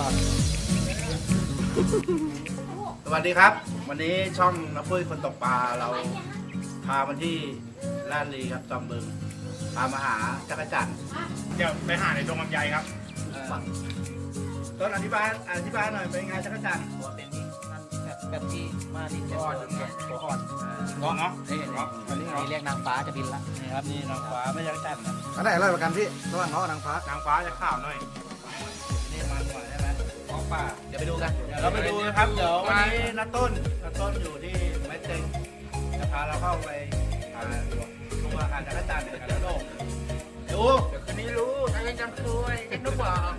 ว่าสวัสดีครับ วันนี้ช่องน้ำพุ้ยคนตกปลาเราพามาที่ลาดลีครับจอมบึงพามาหาจักรจันทร์เดี๋ยวไปหาในดงลำไยครับเอ่อต้นอธิบายอธิบายหน่อยเป็นไงจักรจันทร์ตัวเป็นนี่มันแบบแบบที่มาดินตัวอ่อนตัวอ่อนเงาะเนาะนี่เงาะอันนี้นี่เงาะเรียกนางฟ้าจะบินละนี่ครับนี่นางฟ้าไม่จักรจันทร์นะอันไหนอร่อยกว่ากันพี่ระหว่างเงาะกับนางฟ้านางฟ้าจะข้าวหน่อย ป่า เดี๋ยวไปดูกันเดี๋ยวเราไปดูนะครับ เดี๋ยววันนี้น้าต้นน้าต้นอยู่ที่ไม้เต็งจะพาเราเข้าไปหาดูอาหารจักรจันทร์ในกระโลกดูเดี๋ยวคืนนี้รู้ถ้ายังจำคุยเอ็นนุกบอก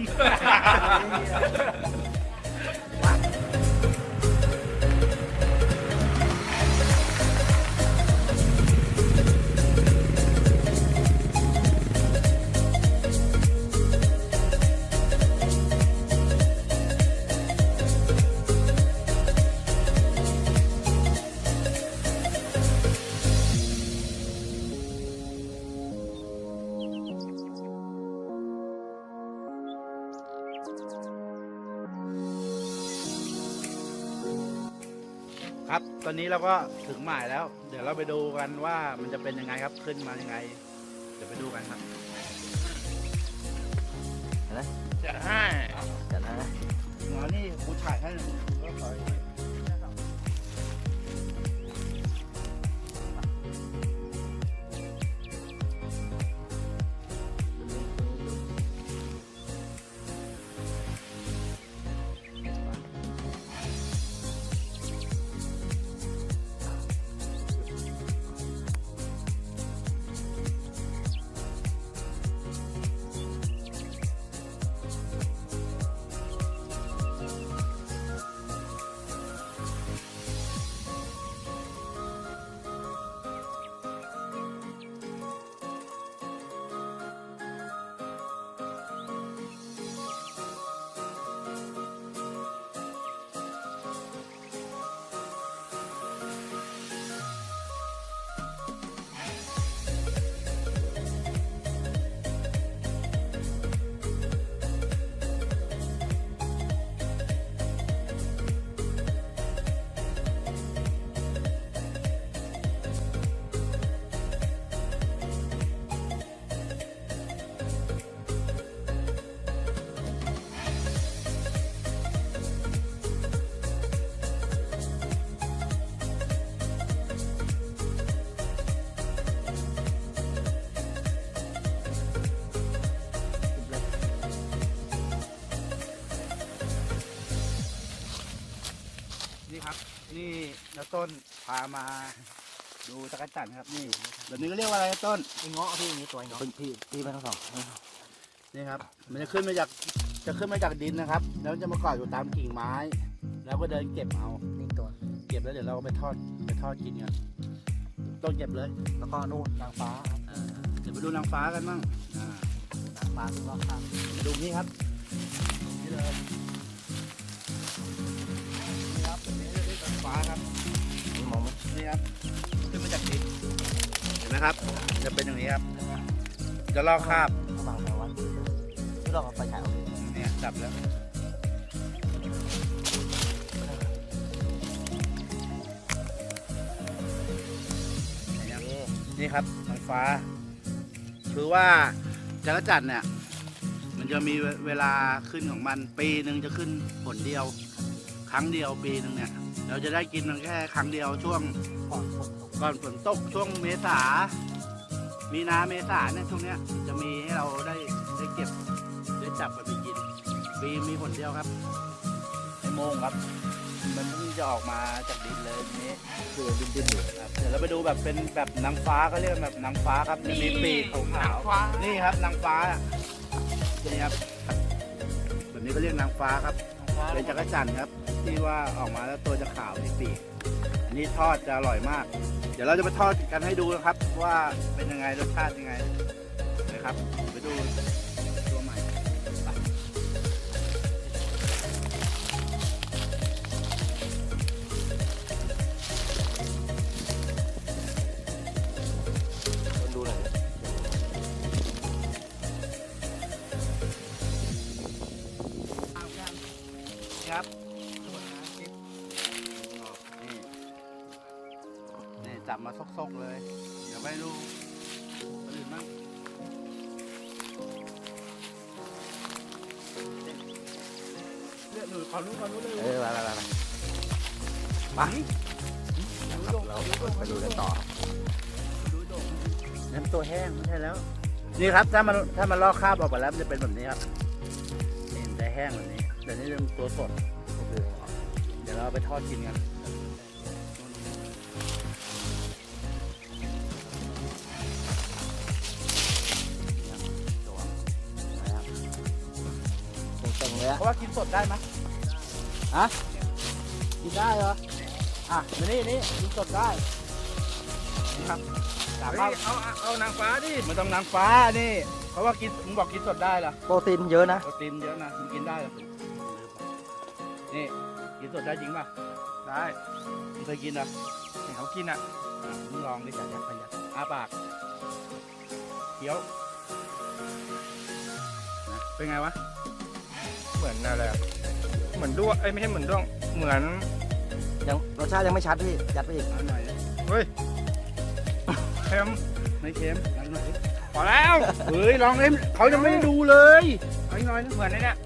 ครับ ตอนนี้เราก็ถึงหมายแล้ว เดี๋ยวเราไปดูกันว่ามันจะเป็นยังไงครับขึ้นมายังไง เดี๋ยวไปดูกันครับจะให้เดี๋ยวนะหมอนี่กูถ่ายให้ก็ขอ ต้นพามา ดูตะกั่จันครับนี่แบบนี้ก็เรียกว่าอะไรนะต้นไอ้เงาะพี่นี่ตัวไอ้เงาะพี่พี่ไม่ต้องสองนี่ครับ มันจะขึ้นมาจากจะขึ้นมาจากดินนะครับ แล้วจะมาเกาะอยู่ตามกิ่งไม้ แล้วก็เดินเก็บเอานี่ตัวเก็บแล้วเดี๋ยวเราก็ไปทอดไปทอดกินกันต้นเก็บเลย แล้วก็นู่นนางฟ้าอ่าเดี๋ยวไปดูนางฟ้ากันบ้างอ่านางฟ้าซึ่งรอบข้างมาดูนี่ครับนี่เลย นี่มองไหมนี่ครับขึ้นมาจากดินเห็นไหมครับ จะเป็นอย่างนี้ครับ จะลอกคราบระหว่างแต่ว่าที่เราเอาไปฉายเอาเนี่ยจับแล้วนี่ครับเอ๊ะนี่ครับนางฟ้า คือว่าจักรจันทร์เนี่ย มันจะมีเวลาขึ้นของมัน ปีหนึ่งจะขึ้นผลเดียว ครั้งเดียวปีหนึ่งเนี่ย เราจะได้กินมันแค่ครั้งเดียวช่วงก่อนผมตกก่อนฝนตกช่วงเมษา มีนาเมษาเนี่ยช่วงเนี้ยจะมีให้เราได้ได้เก็บได้จับมันไปกินปีมีผลเดียวครับไอโมงครับ มันเพิ่งจะออกมาจากดินเลยทีนี้คือดินดินอยู่ครับเดี๋ยวเราไปดูแบบเป็นแบบนางฟ้าก็เรียกแบบนางฟ้าครับจะมีปีกขาวๆนี่ครับนางฟ้านี่ครับแบบนี้ก็เรียกนางฟ้าครับ เป็นจักรจันทร์ครับ ที่ว่าออกมาแล้วตัวจะขาวมีปีกอันนี้ทอดจะอร่อยมาก เดี๋ยวเราจะไปทอดกันให้ดูนะครับ ว่าเป็นยังไงรสชาติยังไงนะครับ ไปดู ครับนี่นี่จับมาซกๆเลย เดี๋ยวไปดูคนอื่นบ้างเลือดหนูความรู้ความรู้เลยเออมามามามาเราไปดูกันต่อน้ำตัวแห้งใช่แล้ว นี่ครับถ้ามันถ้ามันลอกคราบออกไปแล้วมันจะเป็นแบบนี้ครับ นี่แห้งแบบ เดี๋ยวนี้จะเป็นตัวสดเดี๋ยวเราเอาไปทอดกินกันเต็งๆเลยอะเพราะว่ากินสดได้ไหมฮะกินได้เหรอ อะมานี่นี่กินสดได้นี่ครับถามเฮ้ว่ายเอาเอาเอานางฟ้าดิไม่ต้องนางฟ้านี่ เพราะว่ากินมึงบอกกินสดได้เหรอ โปรตีนเยอะนะ โปรตีนเยอะนะมึงกินได้เหรอ นี่กินสดได้จริงป่ะได้มึงเคยกินเหรอะเห็นเขากินอะมึงลองดิจัดยักขยักอ้าปากเคี้ยวนะเป็นไงวะเหมือนอะไรอะเหมือนด้วงเอ้ยไม่ใช่เหมือนด้วงเหมือนยังรสชาติยังไม่ชัดพี่ยัดไปอีกเอาหน่อยดิเฮ้ยเค็มไม่เค็มเอาหน่อยดิพอแล้ว เฮ้ยลองเล่นเขายังไม่ได้ดูเลยเอาอีกหน่อยนะเหมือนไอ้เนี่ย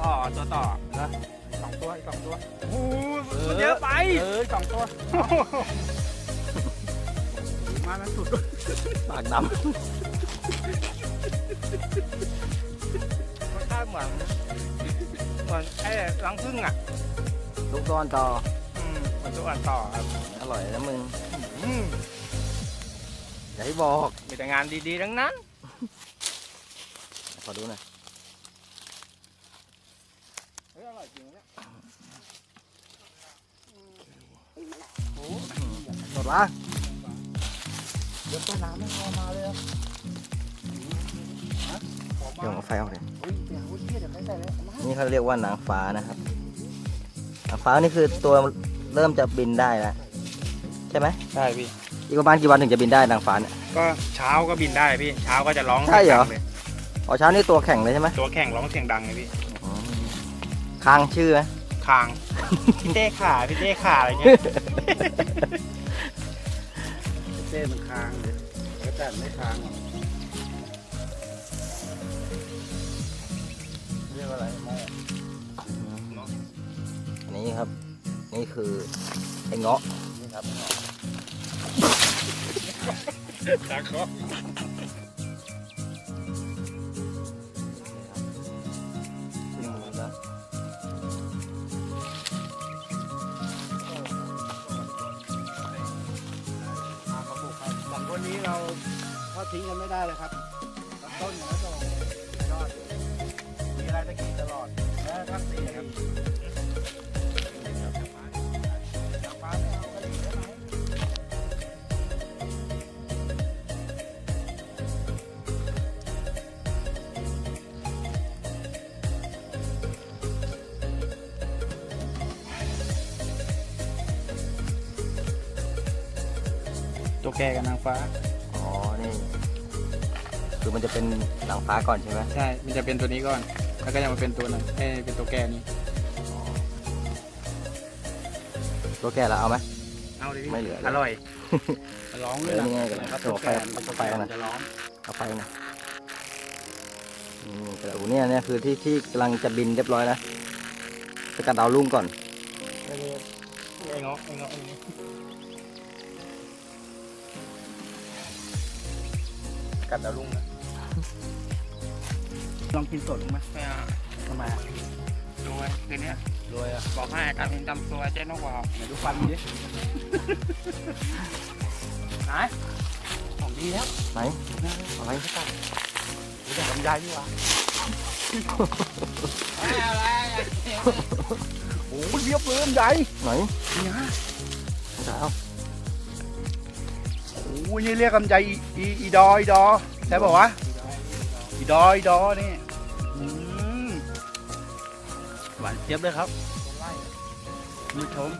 ต่อตัวต่อนะสอง ตัวอีกสองตัวโอ้โหเออมันเยอะไปเออสองตัวมาแล้วสุดปากดรสชาติเหมือนเหมือนไอ้รังผึ้งอะำลูกก้อนต่ออืมเหมือนตัวอ่อนต่อครับอร่อยนะมึงอืมอย่าให้บอกมีแต่งานดีๆทั้งนั้นขอดูหน่อย เฮ้ยอร่อยจริงเนี่ย สด วะเดี๋ยวต้นน้ำไม่พอมาเลยอะขอมาเดี๋ยวเอาไฟออกเลยเฮ้ยเดี๋ยวเฮ้ยเดี๋ยวใครใส่เลยเอามานี่เขาเรียกว่านางฟ้านะครับนางฟ้านี่คือตัวเริ่มจะบินได้แล้วใช่ไหมใช่พี่อีกประมาณกี่วันถึงจะบินได้นางฟ้าเนี่ยก็เช้าก็บินได้พี่เช้าก็จะร้องใช่เหรอสียงดังลยอ๋อเช้านี่ตัวแข็งเลยใช่ไหมตัวแข่งร้องเสียงดังเลยพี่อืมค้างชื่อไหมคางพี่เต้ขาพี่เต้ขาอะไรเงี้ย เต้มันค้างเลยแล้วแต่ไม่ค้างหรอกเรียกว่าอะไรแม่อันนี้ครับ นี่คือไอ้เงาะนี่ครับตาคอ ทิ้งกันไม่ได้เลยครับต้นอย่างนั้นก็ยอดมีอะไรตะกี้ตลอดแล้วทั้งปีครับตัวแกกับนางฟ้า คือมันจะเป็นนางฟ้าก่อนใช่ไหมใช่ มันจะเป็นตัวนี้ก่อน แล้วก็จะมาเป็นตัวนั้นเอ้ยเป็นตัวแกนี้ ตัวแก่แล้วเอาไหมเอาดิพี่ไม่เหลือเลยอร่อยร้องเอเลยอนะนี่ไงกันครับตัวไฟมันตัวไฟกันนะจะร้องเอาไฟนะนี่แต่โอ้เนี่ยเนี่ยคือที่ที่กำลังจะบินเรียบร้อยนะสกัดดาวรุ่งก่อนไอ้เงาะไอ้เงาะไอ้เงาะกัดดาวรุ่งนะ ลองกินสดดูไหมไม่เอาทำไมอะดูไว้คืนเนี้ยรวยอะบอกให้ตามเห็นตามตัวเจ๊นกว่าไหนดูฟันมันดิไหนของดีแล้วไหนอะไรดูแต่ลำไยนี่หวะโอ้ยเรียบเลยลำไยไหนนี่ฮะสาวโอ้ยนี่เรียกลำไยอีอีอีดออีดอใช่ป่าวะอี ดออีดอนี่อืมหวานเจี๊ยบเลยครับคุณผู้ชม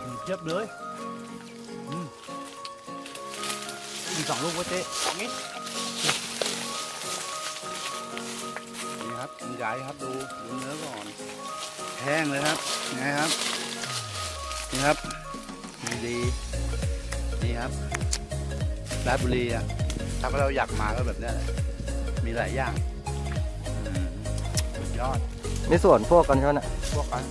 หวานเจี๊ยบเลยอืมมีสองลูกวะเจ๊นี่นี่ครับลำไยครับดูดูเนื้อก่อนแห้งเลยครับไงครับนี่ครับดีดีครับราชบุรีอะถ้าเราอยากมาก็แบบนี้แหละ มีหลายอย่างอืมสุดยอด มีส่วนพวกกันใช่ไหมน่ะ พวกกัน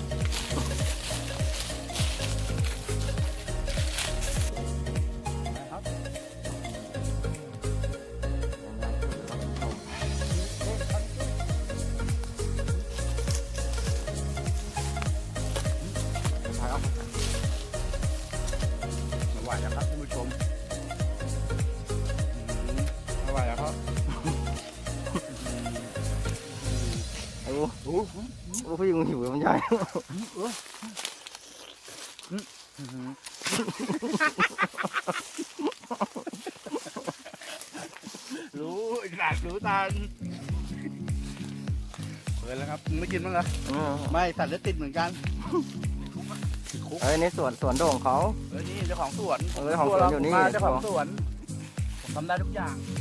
รู้ไอ้สัตว์รู้ตันเปิดแล้วครับมึงไม่กินมั้างเหรอไม่สัตว์เลือดติดเหมือนกันคุกเอ้ยในสวนสวนโด่งเขา เออนี่เจ้าของสวนเออเจ้าของสวนอยู่นี่มาเจ้าของสวนผมทำได้ทุกอย่างตั้ง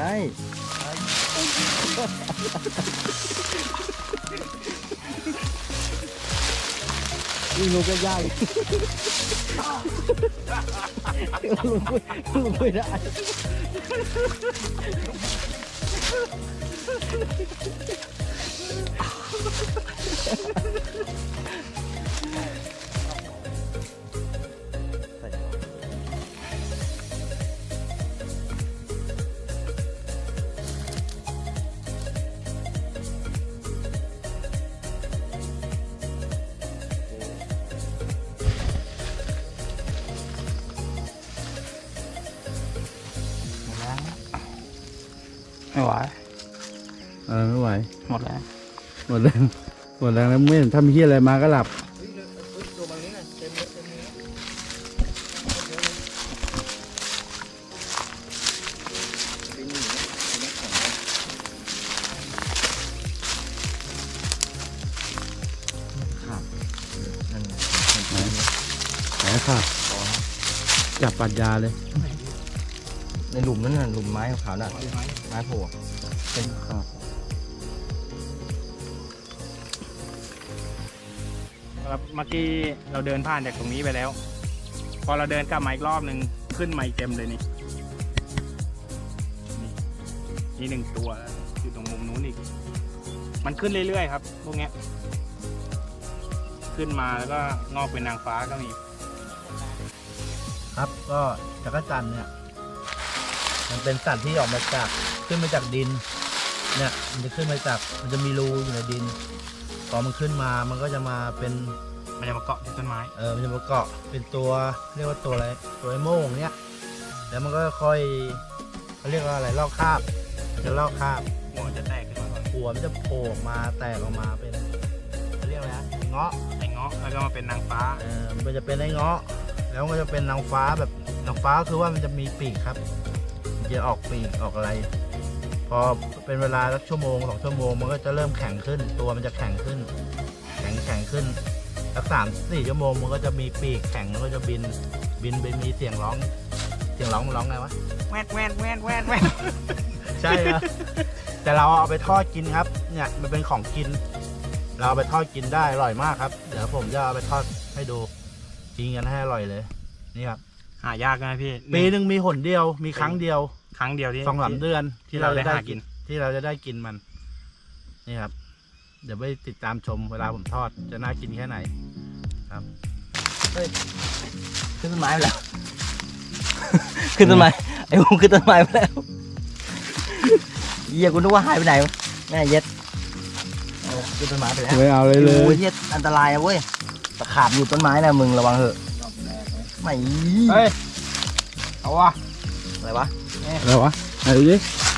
ช่ยิงลูกก็ยากลุงลุงไม่ได้ ไม่ไหวเออไม่ไหว หมดแล้วหมดแรงหมดแรงแล้วไม่เห็นทำเฮียอะไรมาก็หลับนั่นไงแผลค่ะจับปัดยาเลยในหลุมนั้นน่ะหลุมไม้ขาวๆน่ะไม้โผล่เป็นครับครับเมื่อกี้เราเดินผ่านจากตรงนี้ไปแล้ว พอเราเดินกลับมาอีกรอบหนึ่งขึ้นมาอีกเต็มเลยนี่นี่นี่หนึ่งตัวอยู่ตรงมุมนู้นอีก มันขึ้นเรื่อยๆครับ พวกเนี้ย ขึ้นมาแล้วก็งอกเป็นนางฟ้าก็มี ครับก็จักรจันทร์เนี่ย มันเป็นสัตว์ที่ออกมาจากขึ้นมาจากดิน เนี่ยมันจะขึ้นมาจากมันจะมีรูอยู่ในดินพอมันขึ้นมามันก็จะมาเป็นมันจะมาเกาะที่ต้นไม้ เออมันจะมาเกาะเป็นตัวเรียกว่าตัวอะไรตัวไอ้โม่งเนี่ยแล้วมันก็ค่อยเขาเรียกว่าอะไรลอกคราบมันจะลอกคราบหัวจะแตกขึ้นมาก่อนหัวมันจะโผล่ออกมาแตกออกมาเป็นเขาเรียกอะไรนะเงาะไอ้เงาะแล้วก็มาเป็นนางฟ้าเออมันจะเป็นไอ้เงาะแล้วมันจะเป็นนางฟ้าแบบนางฟ้าคือว่ามันจะมีปีกครับมัน จะออกปีกออกอะไร พอเป็นเวลาสักชั่วโมงสองชั่วโมงมันก็จะเริ่มแข็งขึ้น ตัวมันจะแข็งขึ้น แข็งแข็งขึ้นสักสามสี่ชั่วโมงมันก็จะมีปีกแข็งแล้วก็จะบินบินไปมีเสียงร้อง เสียงร้องมันร้องไงวะแวดแวดแวดแวดแวดใช่ครับแต่เราเอาไปทอดกินครับ เนี่ยมันเป็นของกิน เราเอาไปทอดกินได้อร่อยมากครับ เดี๋ยวผมจะเอาไปทอดให้ดูกินกันให้อร่อยเลย นี่ครับหายากนะพี่ปีหนึ่งมีหนเดียวมีครั้งเดียว ครั้งเดียวที่สองสามเดือนที่เราได้จะหากิน ที่เราจะได้กินมัน นี่ครับ เดี๋ยวไปติดตามชมเวลาผมทอดจะน่ากินแค่ไหนขึ้นต้นไม้ไปแล้ว ขึ้นต้นไม้ไอ้บุ้งขึ้นต้นไม้ไปแล้วเหี้ยกูนึกว่าหายไปไหนวะแม่เย็ดเอาขึ้นต้นไม้ไปแล้วไม่เอาเลยเลโอ้ยยเหี้ยอันตรายนะเว้ยตะขาบอยู่ต้นไม้นะมึงระวังเถอะไม่เฮ้ยเอาวะอะไรวะ อะไรวะไหนดูดิ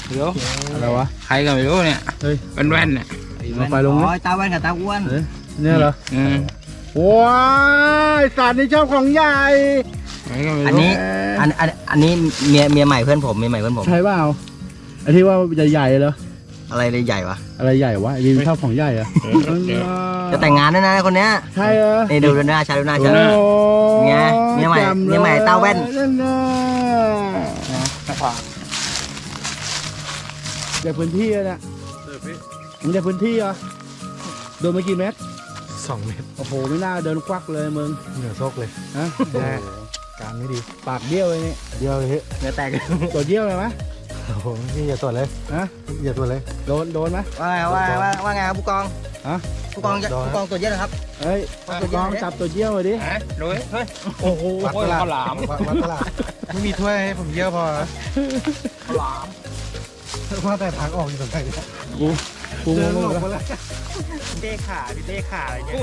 เดี๋ยวอะไรวะใครก็ไม่รู้เนี่ยเฮ้ยเป็นแว่นเนี่ยเอาไฟลงอ๋ดิอตาแว่นกับตาอ้วนเนี่ยเหรออืมว้ายสัตว์นี่ชอบของใหญ่ใครก็ไม่รู้อันนี้อันอันอันนี้เมียเมียใหม่เพื่อนผมเมียใหม่เพื่อนผมใช่เปล่าไอ้ที่ว่าใหญ่ๆเหรออะไรเลยใหญ่วะอะไรใหญ่วะไอ้บีมชอบของใหญ่เหรอะจะแต่งงานด้วยนะคนเนี้ยใช่เหรอนี่ดูดูหน้าชาดูหน้าชาโอ้เมียเมียใหม่จำลเมียใหม่ตาแว่น เด็กพื้นที่อะเนี่ยมึงเด็กพื้นที่เหรอโดนมากี่เม็ดสองเมตรโอ้โหไม่น่าเดินควักเลยมึงเหนือโซกเลยฮะแน่การไม่ดีปากเบี้ยวเลยนี่เดียวเลยเฮ้ยเนื้อแตกตัวเบี้ยวเลยไหมโอ้โหพี่อย่าตรวจเลยฮะอย่าตรวจเลยโดนโดนไหมว่าไงว่าไงว่าว่าไงครับผู้กองฮะผู้กองจะโดนผู้กองตัวเยอะเหรอครับเฮ้ยตัวกองจับตัวเบี้ยวเลยดิฮะดูดิเฮ้ยโอ้โหวัดตลาดข้าวหลามวัดวัดตลาดไม่มีถ้วยให้ผมเยอะพอหลาม ว่าแต่ทางออกอยู่ตรงไหนเนี่ยกูกูงเดินงหลบแล้วมาแล้ว เต้ขาพี่เต้ขาอะไรเงี้ย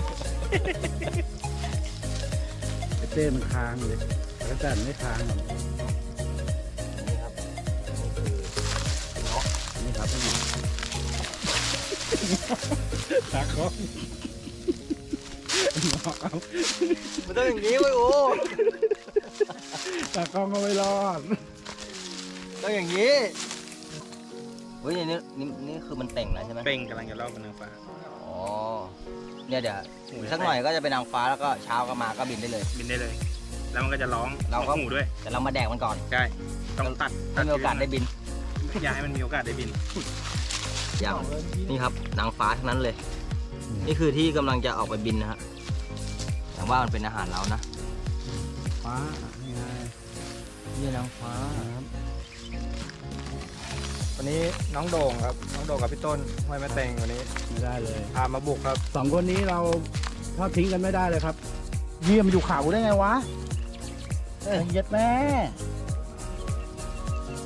ไอ้เต้มันค้างเลยแล้วแต่ไม่ค้างหรอกนี่ครับนี่ตาเขามันต้องอย่างนี้เว้ยโอ้ตากล้องก็ไม่รอด ต้องอย่างนี้ เฮ้ยนี่นี่นี่คือมันเต่งแล้วใช่ไหมเป่งกำลังจะลอกเป็นนางฟ้า อ๋อเนี่ยเดี๋ยวอีกสักหน่อยก็จะเป็นนางฟ้าแล้วก็เช้าก็มาก็บินได้เลย บินได้เลย แล้วมันก็จะร้องเราก็ หูด้วย แต่เรามาแดกมันก่อนใช่ ต้องตัดให้มีโอกาสได้บินอย่าให้มันมีโอกาสได้บิน อย่างนี่ครับนางฟ้าทั้งนั้นเลย นี่คือที่กำลังจะออกไปบินนะฮะแต่ว่ามันเป็นอาหารเรานะฟ้านี่ไงนี่นางฟ้า วันนี้น้องโด่งครับ น้องโด่งกับพี่ต้นห้วยแม่เต็งวันนี้ไม่ได้เลยพามาบุกครับ สองคนนี้เราทอดทิ้งกันไม่ได้เลยครับ เยี่ยมนอยู่ข่าวกูได้ไงวะเอ้ยเย็ดแม่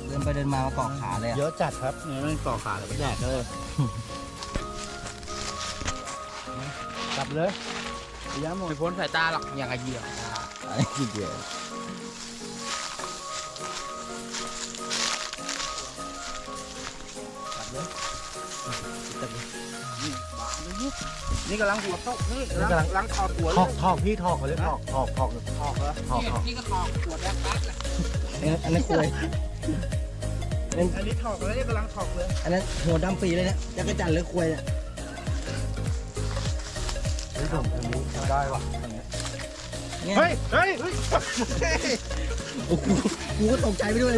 เดินไปเดินมามาเกาะขาเลยอะเยอะจัดครับเนี่ยไม่ต่อขาเลยไปแดกเลยกลับเลยย้ำหมดไม่พ้นสายตาหรอกอย่างไอเหยื่ออะไรกี่เดียว นี่กำลังหัวโตกนี่กำลัง กำลังถอดหัวทเลอกยทอกพี่ทอกเขาเรียกทอกทอกทอกทอกทอกทอกนี่ก็คอขวดแดงปั๊บเลยอันนั้นคุยอันนี้ถอกเลยกำลังถอกเลยอันนั้นหัวดำปีเลยเนี่ยจักรจันทร์หรือคุยเนี่ยเฮ้ยผมอันนี้ได้ว่ะเนี่ยเฮ้ยเฮ้ยโอ้โหกูก็ตกใจไปด้วย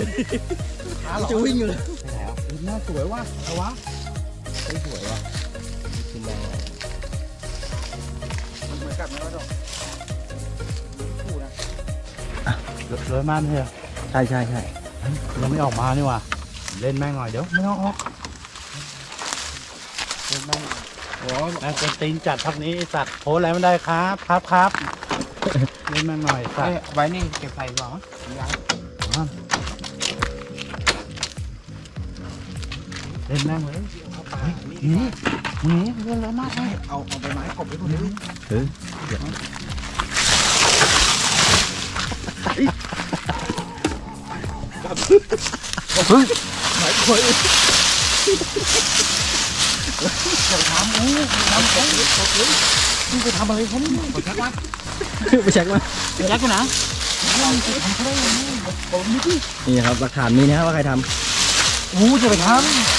กูจะวิ่งอยู่เลยไม่ไหนอะหน้าสวยว่ะเอาวะเฮ้ยสวยว่ะ มันเหมือนกับมันก็ดอกพูดนะเลยมากเลยใช่ใช่ใช่ยังไม่ออกมานี่ว่ะเล่นแม่งหน่อยเดี๋ยวไม่ต้องออกเล่นแม่งโอ้แม่งเป็นตีนจัดพักนี้ไอ้สัตว์โพสอะไรไม่ได้ครับครับครับเล่นแม่งหน่อยสัตว์ไว้นี่เก็บไฟก่อนเล่นแม่งเลยหนีหนีเล่นแล้วมากเลยเอาเอาไปไม้กบไว้ตรงนี้มึงไปทำอะไรเขาเนี่ยไปเช็คมาไปเช็คกูนะนี่ครับหลักฐานมีนะครับว่าใครทำอู้จะไปท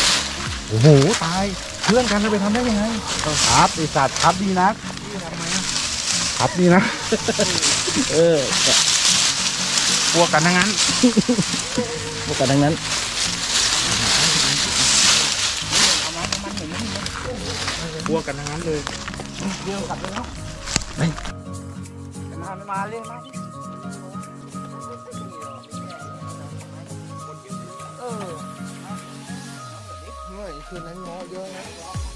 ำโอ้โหตายเพื่อนกันจะไปทำได้ยังไงครับไอสัตว์ครับดีนัก ครับดีนะำเออกลัวกันทั้งนั้นพวกกันทั้งนั้น กลัวกันทั้งนั้นเลยมาไม่มาเรียกมาคืนนั้นง้อเยอะนะ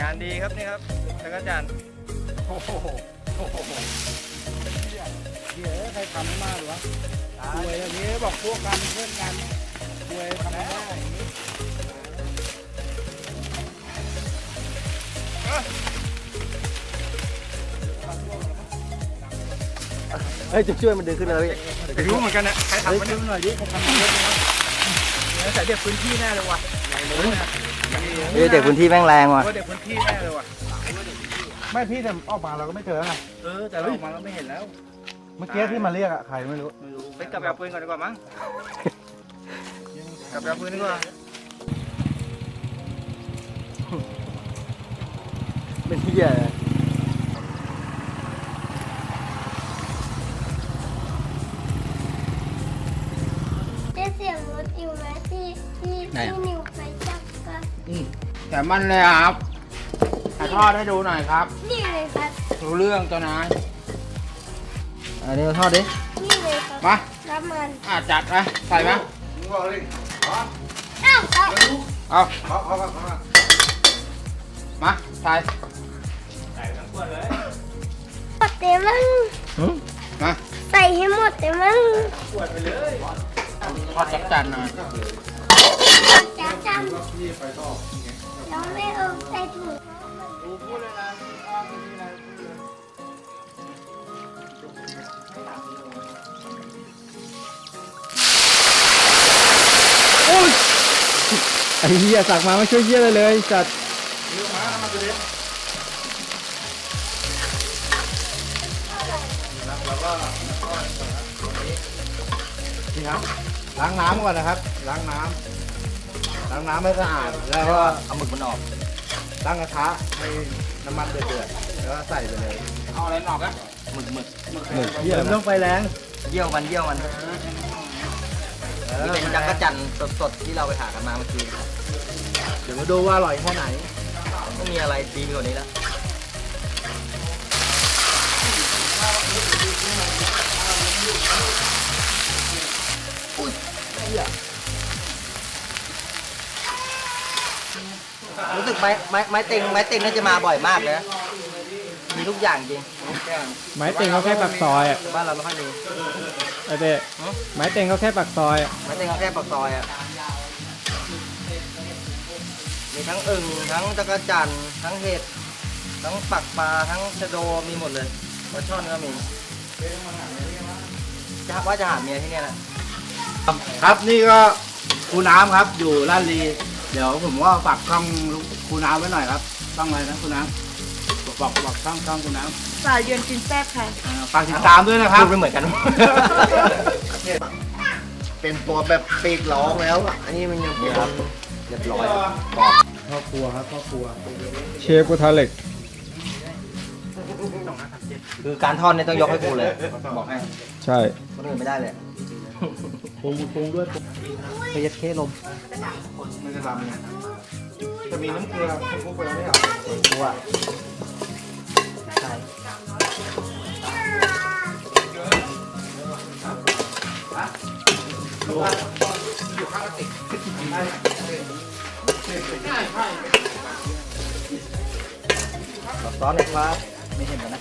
งานดีครับนี่ครับแล้วก็จานโอ้โหโอ้โหเดี๋ยวใครทำไม่มาหรอวะรวยอย่างนี้บอกพวกกันเพื่อนกันรวยทำไม่ได้อย่างนี้เฮ้ยจะช่วยมันดึงขึ้นเลยพี่ไม่รู้เหมือนกันนะใครทำมันเนี่ยหน่อยดิใครทำมันเนี่ยใส่เด็กพื้นที่แน่เลยว่ะเฮ้ยเด็กพื้นที่แม่งแรงว่ะ ว่าเด็กพื้นที่แน่เลยว่ะ ไม่พี่แต่ออกมาเราก็ไม่เจอไงเออ แต่เราออกมาเราไม่เห็นแล้ว เมื่อกี้ที่มาเรียกอะใครไม่รู้ไปกลับแบบปืนก่อนดีกว่ามั้ง กลับแบบปืนดีกว่า เป็นเหี้ยเลยได้เสียงรถอยู่ไหมที่ที่ที่นิวไปจับกั นแต่มันเลยครับถ่ายทอดให้ดูหน่อยครับ นี่เลยครับ รู้เรื่องตัวนายอันนี้มาทอดดิ นี่เลยครับ มา น้ำมัน อะจัดนะใส่ไหมอ้าวเอาเอามาใส่หมดเลยมั้งหืมมาใส่ให้หมดเลยมั้งทอดจัดจันหน่อย จ้าจังเราไม่เอาใส่ถุงไอ้เหี้ยสักมาไม่ช่วยเหี้ยเลยเลยจัดนี่ครับล้างน้ำก่อนนะครับ ล้างน้ำ ล้างน้ำให้สะอาด แล้วก็เอาหมึกมันออกตั้งกระทะให้น้ำมันเดือดๆแล้วก็ใส่ไปเลยเอาอะไรหนอกอะหมึกหมึกหมึกเยี่ยมต้องไฟแรงเยี่ยวมันเยี่ยวมันนี่เป็นจักรจันสดๆที่เราไปหากันมาเมื่อกี้เดี๋ยวมาดูว่าอร่อยแค่ไหนไม่มีอะไรดีกว่านี้แล้วอุ๊ยเหี้ย รู้สึกไม้ไม้ไม้เต็งไม้เต็งน่าจะมาบ่อยมากเลยนะมีทุกอย่างจริงไม้เต็งเขาแค่ปากซอยอะบ้านเราไม่ค่อยมีไอ้เต้ไม้เต็งเขาแค่ปากซอยอะไม้เต็งเขาแค่ปากซอยอะมีทั้งอึ่งทั้งจักรจันทร์ทั้งเห็ดทั้งปักปลาทั้งชะโดมีหมดเลยปลาช่อนก็มีจะว่าจะหาเมียที่เนี่ยแหละครับนี่ก็ครูน้ำครับอยู่ลาดลี เดี๋ยวผมว่าฝากช่องครูน้ำไว้หน่อยครับช่องอะไรนะครูน้ำบอกบอกช่องช่องครูน้สายเยือนกินแซ่บค่ะำอ่าฝากติดตามด้วยนะครับ พูดไม่เหมือนกัน เป็นตัวแบบปีกร้องแล้วอะอันนี้มันยังเป็นเรียบร้อยกรอบครอบครัวครับครอบครัวเชฟกระทะเหล็ก คือการทอดเนี่ยต้องยกให้กูเลย บอกให้ใช่ คนอื่นไม่ได้เลย ปรุงปรุงด้วยปรุงเคยยัดเคลมมันจะทำเนี่ยจะมีน้ำเกลือคลุกไปแล้วไม่เหรอกูอะใช่เราซ้อนเลยครับไม่เห็นกันนะ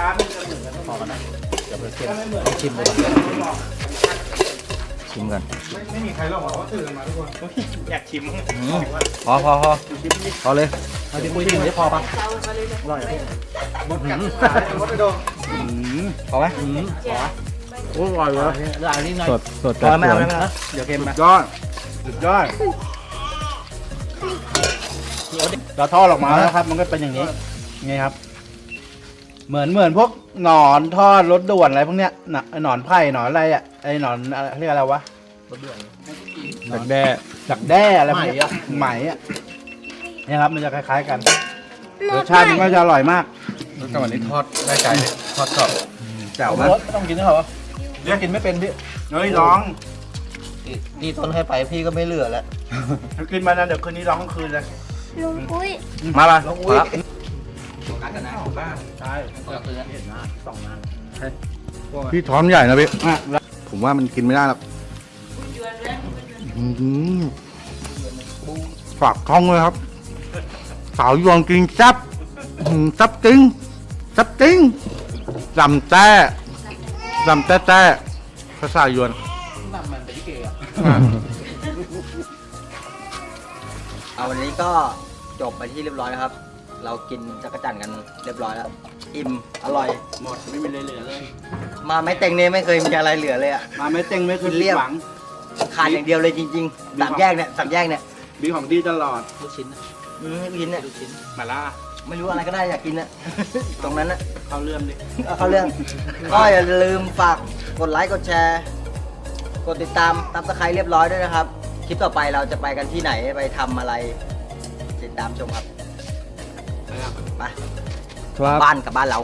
ชาร์จมันจะเหมือนกันพอกันนะเดี๋ยวเพิ่มเค็มต้องชิมเลยก่อนชิมก่อนไม่ไม่มีใครหรอกเพราะตื่นกันมาทุกคนอยากชิมอืมพอพอพอพอเลยเอาดิคุยชิมได้พอปะอร่อยอะหมดกัดหมดไปโดนพอไหมโอ้อร่อยเลยเหลืออันนี้หน่อยสดสดพอแล้วไม่เอาสไม่วยเอานะเดี๋ยวเค็มไปยอดสุดยอดเราทอดออกมาแล้วครับ มันก็เป็นอย่างนี้ไงครับ เหมือนเหมือนพวกหนอนทอดรถด่วนอะไรพวกเนี้ยหนหนอนไผ่หนอนอะไรอะไอ้หนอนอะไรเรียกอะไรวะดักแด้ดักแด้อะไรพวกเนี้ยไหมอะเนี่ยครับมันจะคล้าย ๆกันรสชาติมันก็จะอร่อยมากแต่วันนี้ทอดได้ไก่ทอดกรอบแจ๋วมากไม่ต้องกินนะเหรอเรียกกินไม่เป็นพี่เฮ้ยร้องที่ต้นให้ไปพี่ก็ไม่เหลือแล้วถ้ากินมานั้นเดี๋ยวคืนนี้ร้องทั้งคืนเลยลุงปุ้ยมาละน้องอุ้ยใช่พี่ท้อมใหญ่นะพี่ผมว่ามันกินไม่ได้หรอกอื้อหือฝากท้องเลยครับ สาวยวนกินแซ่บอื้อหือแซ่บจริงแซ่บจริงลำแต้ลำแต้แต้ภาษายวนเอาวันนี้ก็จบไปที่เรียบร้อยแล้วครับ เรากินจักรจั่นกันเรียบร้อยแล้ว อิ่ม อร่อย หมดไม่มีอะไรเหลือเลย มาไม่เต็งเนี่ยไม่เคยมีอะไรเหลือเลยอะมาไม่เต็งไม่เคยเรีผิยดบหวัง ขาดอย่างเดียวเลยจริงๆสามแยกเนี่ยสามแยกเนี่ยมีของดีตลอดลูกชิ้นอืมลูกชิ้นเนี่ยมาล่าไม่รู้อะไรก็ได้อยากกินอะตรงนั้นอะเข้าเรื่องดิเอาเข้าเรื่องก็อย่าลืมฝากกดไลค์กดแชร์กดติดตามตับสไครเรียบร้อยด้วยนะครับ คลิปต่อไปเราจะไปกันที่ไหนไปทำอะไร ติดตามชมครับ ไป ครับ บ้านกับบ้านเรา